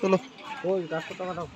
চলো। ওই টাকা কাটাও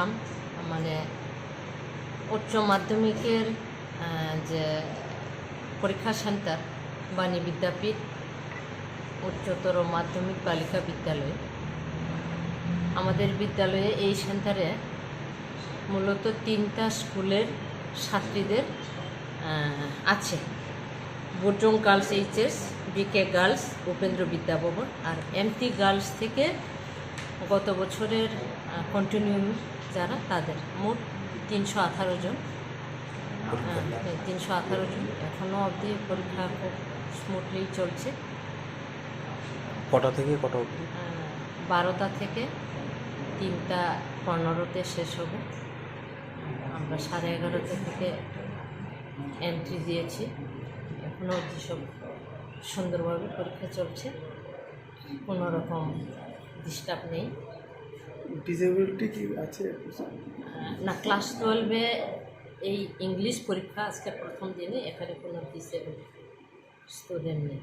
নাম মানে উচ্চ মাধ্যমিকের যে পরীক্ষা সেন্টার, বাণী বিদ্যাপীঠ, উচ্চতর মাধ্যমিক বালিকা বিদ্যালয়। আমাদের বিদ্যালয়ে এই সেন্টারে মূলত তিনটা স্কুলের ছাত্রীদের আছে। বুটং girls HS, BK girls, Upendra Vidya Bhavan আর এমটি গার্লস থেকে গত বছরের কন্টিনিউ যারা তাদের মোট তিনশো আঠারো জন। তিনশো আঠারো জন এখনও অবধি পরীক্ষা খুব স্মুথলি চলছে। কটা থেকে কটা অবধি? বারোটা থেকে তিনটা পনেরোতে শেষ হবে। আমরা সাড়ে এগারোটা থেকে এন্ট্রি দিয়েছি। এখনও অবধি সব সুন্দরভাবে পরীক্ষা চলছে। কোনো রকম ডিস্টার্ব নেই। ডিসেবিলিটি কি আছে? না ক্লাস টুয়েলভে এই ইংলিশ পরীক্ষা আজকে প্রথম দিনে এখানে কোনো ডিসেবিলিটি স্টুডেন্ট নেই।